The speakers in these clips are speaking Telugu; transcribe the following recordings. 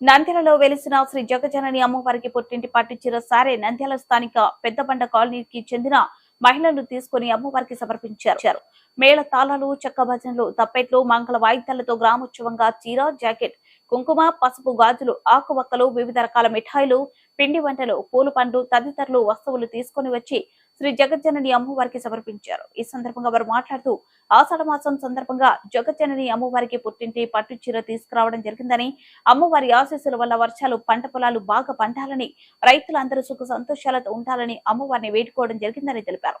నంద్యాలలో వెలిసిన శ్రీ జగజనని అమ్మవారికి పుట్టింటి పట్టుచీర సారే నంద్యాల స్థానిక పెద్దబండ కాలనీకి చెందిన మహిళలు తీసుకుని అమ్మవారికి సమర్పించారు. మేళ తాళాలు చెక్క భజనలు తప్పెట్లు మంగళ వాయిద్యాలతో గ్రామోత్సవంగా చీర జాకెట్ కుంకుమ పసుపు గాజులు ఆకువక్కలు వివిధ రకాల మిఠాయిలు పిండి వంటలు పూలు పండ్లు తదితరులు వస్తువులు తీసుకుని వచ్చి శ్రీ జగజ్జనని అమ్మవారికి సమర్పించారు. ఈ సందర్భంగా వారు మాట్లాడుతూ ఆషాఢ మాసం సందర్భంగా జగజ్జనని అమ్మవారికి పుట్టింటి పట్టు చీర తీసుకురావడం జరిగిందని అమ్మవారి ఆశీస్సుల వల్ల వర్షాలు పంట పొలాలు బాగా పండాలని రైతులందరూ సుఖ సంతోషాలతో ఉండాలని అమ్మవారిని వేడుకోవడం జరిగిందని తెలిపారు.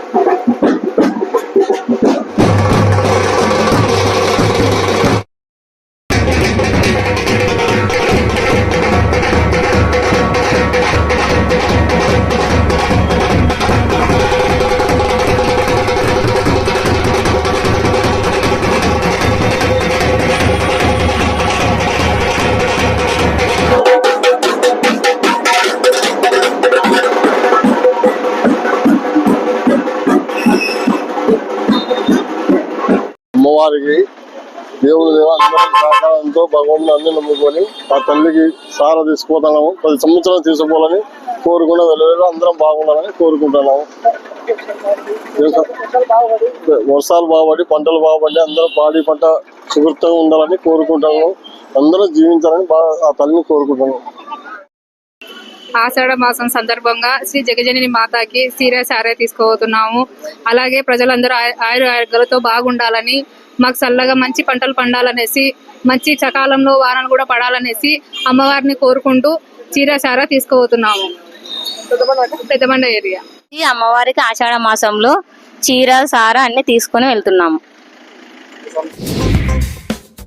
అమ్మవారికి దేవుని దేవాలయం అందరం సహకారంతో భగవంతుని అన్ని నమ్ముకొని ఆ తల్లికి సార తీసుకుపోతున్నాము పది సంవత్సరాలు తీసుకోవాలని కోరుకున్న వెళ్ళలేదు అందరం బాగుండాలని కోరుకుంటున్నాము. వర్షాలు బాగుపడి పంటలు బాగుపడి అందరూ పాడి పంట సుకృతంగా ఉండాలని కోరుకుంటున్నాము. అందరూ జీవించాలని బాగా ఆ తల్లిని కోరుకుంటున్నాము. ఆషాఢ మాసం సందర్భంగా శ్రీ జగజనని మాతాకి సీర సారే తీసుకోబోతున్నాము. అలాగే ప్రజలందరూ ఆయుర ఆరోగ్యాలతో బాగుండాలని మాకు చల్లగా మంచి పంటలు పండాలనేసి మంచి సకాలంలో వానలు కూడా పడాలనేసి అమ్మవారిని కోరుకుంటూ చీర సారా తీసుకోబోతున్నాము. పెద్దమండ ఏరియా. ఈ అమ్మవారికి ఆషాఢ మాసంలో చీర సార అన్ని తీసుకొని వెళ్తున్నాము.